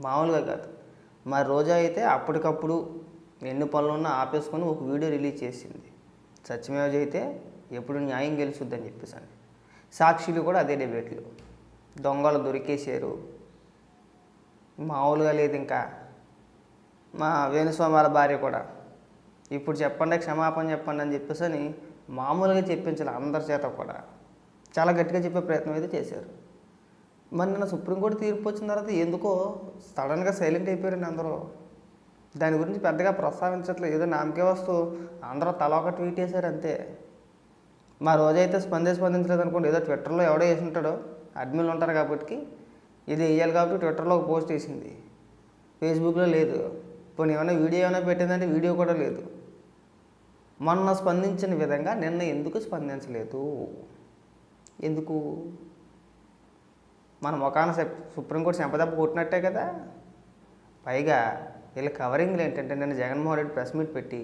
మామూలుగా కాదు. మరి రోజా అయితే అప్పటికప్పుడు ఎన్ని పనులు ఉన్నా ఆపేసుకొని ఒక వీడియో రిలీజ్ చేసింది. సత్యమేవ అయితే ఎప్పుడు న్యాయం గెలుచుద్దని చెప్పేసి అని సాక్షులు కూడా అదే డిబేట్లు. దొంగలు దొరికేశారు. మామూలుగా లేదు ఇంకా. మా వేణుస్వామి వాళ్ళ భార్య కూడా. ఇప్పుడు చెప్పండి క్షమాపణ చెప్పండి అని చెప్పేసి అని మామూలుగా చెప్పించాలి అందరి చేత కూడా. చాలా గట్టిగా చెప్పే ప్రయత్నం అయితే చేశారు. మరి నిన్న సుప్రీంకోర్టు తీర్పు వచ్చిన తర్వాత ఎందుకో సడన్గా సైలెంట్ అయిపోయారండి అందరూ. దాని గురించి పెద్దగా ప్రస్తావించట్లేదు. ఏదో నామకే వస్తూ అందరూ తల ఒక ట్వీట్ చేశారు అంతే. మా రోజైతే స్పందే స్పందించలేదు అనుకోండి. ఏదో ట్విట్టర్లో ఎవడో వేసి ఉంటాడో. అడ్మిన్లు ఉంటారు కాబట్టి ఇది వేయాలి కాబట్టి ట్విట్టర్లో ఒక పోస్ట్ వేసింది. ఫేస్బుక్లో లేదు. పోనీ ఏమైనా వీడియో ఏమైనా పెట్టిందంటే వీడియో కూడా లేదు. మొన్న స్పందించిన విధంగా నిన్న ఎందుకు స్పందించలేదు? ఎందుకు? మనం ముఖాన సెప్ సుప్రీంకోర్టు చెంపదెబ్బ కొట్టినట్టే కదా. పైగా వీళ్ళ కవరింగ్లు ఏంటంటే నేను జగన్మోహన్ రెడ్డి ప్రెస్ మీట్ పెట్టి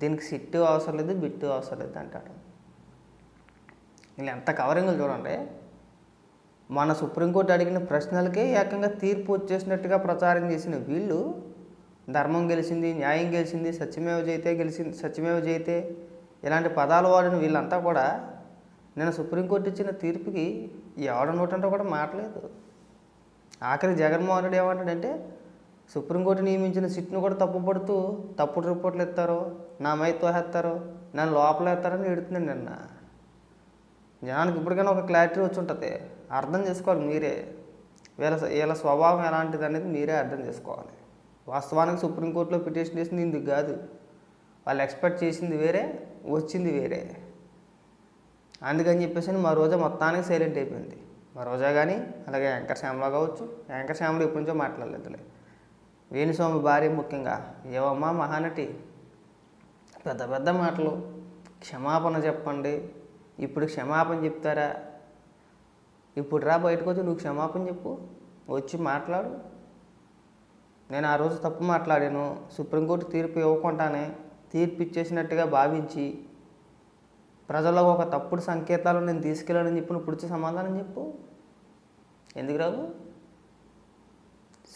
దీనికి సిట్టు అవసరం లేదు బిట్టు అవసరం లేదు అంటాడు. వీళ్ళు ఎంత కవరింగ్లు చూడండి. మన సుప్రీంకోర్టు అడిగిన ప్రశ్నలకే ఏకంగా తీర్పు వచ్చేసినట్టుగా ప్రచారం చేసిన వీళ్ళు ధర్మం గెలిచింది న్యాయం గెలిచింది సత్యమేవ జయితే గెలిచింది సత్యమేవ జయితే ఇలాంటి పదాలు వాడిన వీళ్ళంతా కూడా నేను సుప్రీంకోర్టు ఇచ్చిన తీర్పుకి ఎవడ నోటంటే కూడా మాట్లేదు ఆఖరి జగన్మోహన్ రెడ్డి ఏమంటాడంటే సుప్రీంకోర్టు నియమించిన సిట్ను కూడా తప్పుపడుతూ తప్పుడు రిపోర్ట్లు ఇస్తారు నా మై తోహేస్తారు నన్ను లోపల వేస్తారని ఎడుతున్నాను నిన్న. జనానికి ఇప్పటికైనా ఒక క్లారిటీ వచ్చి ఉంటుంది. అర్థం చేసుకోవాలి మీరే. వీళ్ళ వీళ్ళ స్వభావం ఎలాంటిది అనేది మీరే అర్థం చేసుకోవాలి. వాస్తవానికి సుప్రీంకోర్టులో పిటిషన్ చేసింది ఇందుకు కాదు. వాళ్ళు ఎక్స్పెక్ట్ చేసింది వేరే వచ్చింది వేరే. అందుకని చెప్పేసి మా రోజా మొత్తానికి సైలెంట్ అయిపోయింది. మా రోజా కానీ అలాగే యాంకర్ శ్యామలా కావచ్చు యాంకర్ శ్యామలు ఎప్పటి నుంచో మాట్లాడలేదులే. వేణుస్వామి భార్య ముఖ్యంగా ఏవమ్మా మహానటి? పెద్ద పెద్ద మాటలు. క్షమాపణ చెప్పండి. ఇప్పుడు క్షమాపణ చెప్తారా? ఇప్పుడు రా బయటకు వచ్చి నువ్వు క్షమాపణ చెప్పు. వచ్చి మాట్లాడు. నేను ఆ రోజు తప్పు మాట్లాడాను. సుప్రీంకోర్టు తీర్పు ఇవ్వకుండానే తీర్పు ఇచ్చేసినట్టుగా భావించి ప్రజల్లో ఒక తప్పుడు సంకేతాలు నేను తీసుకెళ్ళానని చెప్పి నువ్వు పుడిచి సమాధానం చెప్పు. ఎందుకు రావు?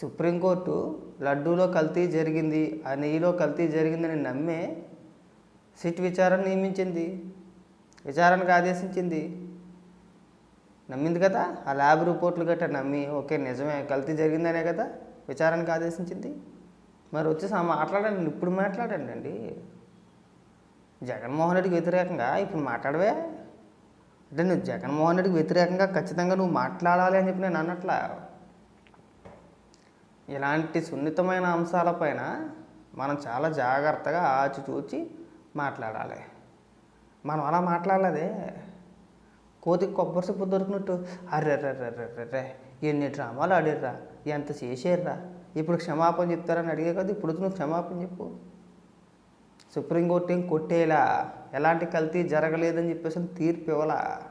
సుప్రీంకోర్టు లడ్డూలో కల్తీ జరిగింది ఆ నెయ్యిలో కల్తీ జరిగిందని నమ్మే సిట్ విచారణ నియమించింది విచారణకు ఆదేశించింది. నమ్మింది కదా? ఆ ల్యాబ్ రిపోర్ట్లు గట్రా నమ్మి ఓకే నిజమే కల్తీ జరిగిందనే కదా విచారణకు ఆదేశించింది. మరి వచ్చి మాట్లాడండి ఇప్పుడు మాట్లాడండి అండి. జగన్మోహన్ రెడ్డికి వ్యతిరేకంగా? ఇప్పుడు మాట్లాడవే. అంటే నువ్వు జగన్మోహన్ రెడ్డికి వ్యతిరేకంగా ఖచ్చితంగా నువ్వు మాట్లాడాలి అని చెప్పి నేను అన్నట్లా? ఇలాంటి సున్నితమైన అంశాలపైన మనం చాలా జాగ్రత్తగా ఆచితూచి మాట్లాడాలి. మనం అలా మాట్లాడలేదే. కోతికి కొబ్బరి సొప్పు దొరికినట్టు అర్రెర్రెర్రెర్రెర్రే ఎన్ని డ్రామాలు ఆడిర్రా ఎంత చేసేర్రా? ఇప్పుడు క్షమాపణ చెప్తారని అడిగే కదా ఇప్పుడు నువ్వు క్షమాపణ చెప్పు. సుప్రీంకోర్టు ఏం కొట్టేలా. ఎలాంటి కల్తీ జరగలేదని చెప్పేసి తీర్పు ఇవ్వలా?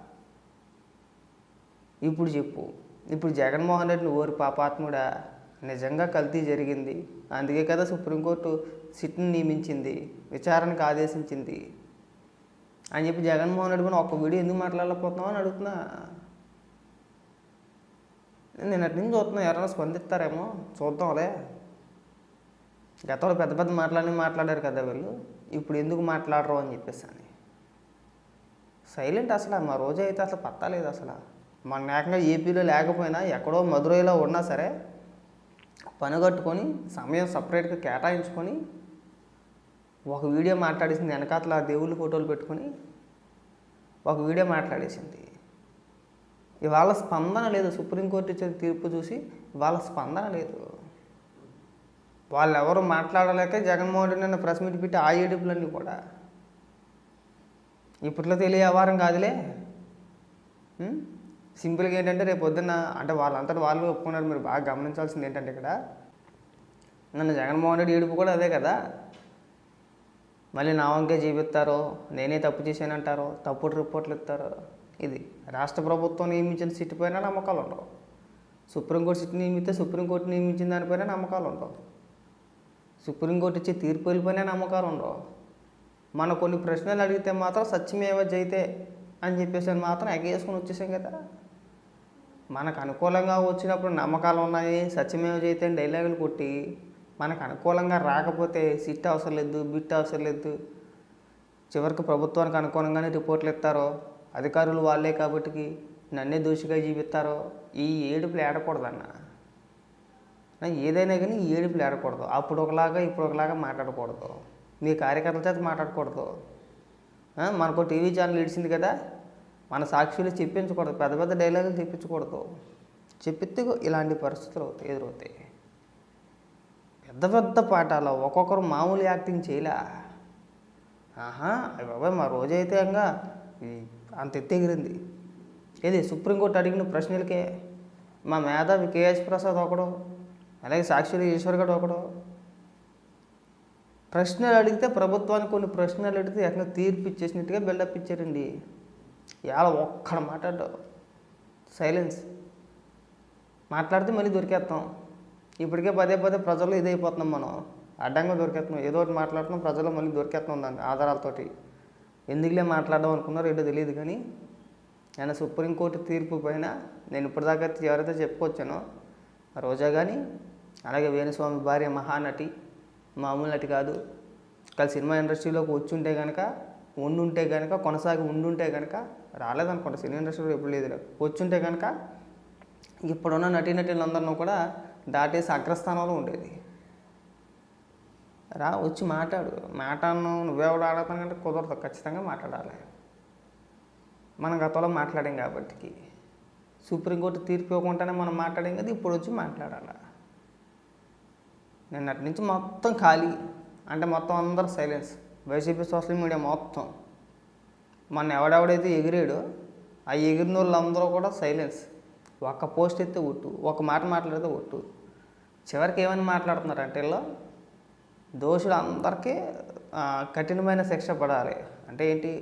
ఇప్పుడు చెప్పు. ఇప్పుడు జగన్మోహన్ రెడ్డిని ఓరి పాపాత్ముడా. నిజంగా కల్తీ జరిగింది. అందుకే కదా సుప్రీంకోర్టు సిట్ని నియమించింది. విచారణకు ఆదేశించింది. అని చెప్పి జగన్మోహన్ రెడ్డి కూడా ఒక్క వీడియో ఎందుకు మాట్లాడలేకపోతున్నావు అని అడుగుతున్నా. నేను అటు నుంచి చూస్తున్నా ఎవరైనా స్పందిస్తారేమో? చూద్దాంలే. గతంలో పెద్ద పెద్ద మాటలన్నీ మాట్లాడారు కదా వీళ్ళు. ఇప్పుడు ఎందుకు మాట్లాడరు అని చెప్పేసి అని. సైలెంట్ అసలు మా రోజు అయితే అసలు పత్తాలేదు అసలు. మన ఏకంగా ఏపీలో లేకపోయినా ఎక్కడో మధురైలో ఉన్నా సరే పని కట్టుకొని సమయం సపరేట్గా కేటాయించుకొని ఒక వీడియో మాట్లాడేసింది వెనకాతల దేవుళ్ళు ఫోటోలు పెట్టుకొని ఒక వీడియో మాట్లాడేసింది. ఇవాళ స్పందన లేదు. సుప్రీంకోర్టు ఇచ్చిన తీర్పు చూసి వాళ్ళ స్పందన లేదు. వాళ్ళు ఎవరు మాట్లాడలేక జగన్మోహన్ రెడ్డి నన్ను ప్రెస్ మీట్ పెట్టి ఆ ఏడుపులన్నీ కూడా. ఇప్పట్లో తెలియ వ్యవహారం కాదులే. సింపుల్గా ఏంటంటే రేపు పొద్దున్న అంటే వాళ్ళంతటి వాళ్ళు ఒప్పుకున్నారు మీరు బాగా గమనించాల్సింది ఏంటంటే ఇక్కడ నన్ను జగన్మోహన్ రెడ్డి ఏడుపు కూడా అదే కదా. మళ్ళీ నా వంకే జీవిస్తారో నేనే తప్పు చేశానంటారో తప్పుడు రిపోర్ట్లు ఇస్తారో ఇది రాష్ట్ర ప్రభుత్వం నియమించిన సిట్ పైన నమ్మకాలు ఉండవు. సుప్రీంకోర్టు సిట్ నియమిస్తే సుప్రీంకోర్టు నియమించిన దానిపైన నమ్మకాలు ఉండవు. సుప్రీంకోర్టు ఇచ్చే తీర్పులపైన నమ్మకాలు ఉండవు. మన కొన్ని ప్రశ్నలు అడిగితే మాత్రం సత్యమేవ జైతే అని చెప్పేసి మాత్రం ఎగేసుకొని వచ్చేసాం కదా. మనకు అనుకూలంగా వచ్చినప్పుడు నమ్మకాలు ఉన్నాయి సత్యమేవ జైతే డైలాగులు కొట్టి మనకు అనుకూలంగా రాకపోతే సిట్ అవసరం లేదు బిట్ అవసరం లేదు. చివరికి ప్రభుత్వానికి అనుకూలంగానే రిపోర్ట్లు ఇస్తారో అధికారులు వాళ్ళే కాబట్టి నన్నే దోషిగా జీవిస్తారో ఈ ఏడుపులు ఏడకూడదన్నా. ఏదైనా కానీ ఈ ఏడుపులు ఏడకూడదు. అప్పుడు ఒకలాగా ఇప్పుడు ఒకలాగా మాట్లాడకూడదు. మీ కార్యకర్తల చేత మాట్లాడకూడదు. మనకు టీవీ ఛానల్ ఇడిచింది కదా? మన సాక్షులు చెప్పించకూడదు. పెద్ద పెద్ద డైలాగులు చెప్పించకూడదు. చెప్పితే ఇలాంటి పరిస్థితులు అవుతాయి ఎదురవుతాయి. పెద్ద పెద్ద పాఠాలు ఒక్కొక్కరు మామూలు యాక్టింగ్ చేయలే. ఆహా అయ్య బాబాయ్ మా రోజైతే ఇంకా అంత ఎత్తెగిరింది. ఏది సుప్రీంకోర్టు అడిగిన ప్రశ్నలకే. మా మేధావి కేఎస్ ప్రసాద్ ఒకడు అలాగే సాక్షులు ఈశ్వర్ ఒకడు. ప్రశ్నలు అడిగితే ప్రభుత్వానికి కొన్ని ప్రశ్నలు అడిగితే ఎక్కడ తీర్పు ఇచ్చేసినట్టుగా బిల్డప్ ఇచ్చారండి. ఇవాళ ఒక్కడ మాట్లాడు. సైలెన్స్. మాట్లాడితే మళ్ళీ దొరికేస్తాం ఇప్పటికే పదే పదే ప్రజలు ఇదైపోతున్నాం మనం. అడ్డంగా దొరికేస్తున్నాం ఏదో ఒకటి మాట్లాడుతున్నాం ప్రజలు మళ్ళీ దొరికేస్తున్నాం దాన్ని ఆధారాలతోటి. ఎందుకులే మాట్లాడడం అనుకున్నారో ఏంటో తెలియదు కానీ నేను సుప్రీంకోర్టు తీర్పు పైన నేను ఇప్పటిదాకా ఎవరైతే చెప్పుకొచ్చానో రోజా కానీ అలాగే వేణుస్వామి భార్య మహానటి మామూలు నటి కాదు. కలిసి సినిమా ఇండస్ట్రీలోకి వచ్చి ఉంటే కనుక ఉండుంటే కనుక కొనసాగి ఉండుంటే కనుక రాలేదనుకోండి సినిమా ఇండస్ట్రీలో ఎప్పుడు లేదు. వచ్చుంటే కనుక ఇప్పుడున్న నటీనటులందరినూ కూడా దాటేసి అగ్రస్థానంలో ఉండేది. రా వచ్చి మాట్లాడు. మాట్లాడను నువ్వెవడు ఆడతాను కంటే కుదరదు ఖచ్చితంగా మాట్లాడాలి. మనం గతంలో మాట్లాడాం కాబట్టి. సుప్రీంకోర్టు తీర్పు ఇవ్వకుండానే మనం మాట్లాడాం కదా ఇప్పుడు వచ్చి మాట్లాడాలి? నిన్నటి నుంచి మొత్తం ఖాళీ. అంటే మొత్తం అందరు సైలెన్స్ వైసీపీ సోషల్ మీడియా మొత్తం. మొన్న ఎవడెవడైతే ఎగిరాడో ఆ ఎగిరిన వాళ్ళందరూ కూడా సైలెన్స్ ఒక్క పోస్ట్ ఎత్తే ఒట్టు ఒక మాట మాట్లాడితే ఒట్టు. చివరికి ఏమని మాట్లాడుతున్నారంటే వీళ్ళు? దోషులు అందరికీ కఠినమైన శిక్ష పడాలి. అంటే ఏంటి?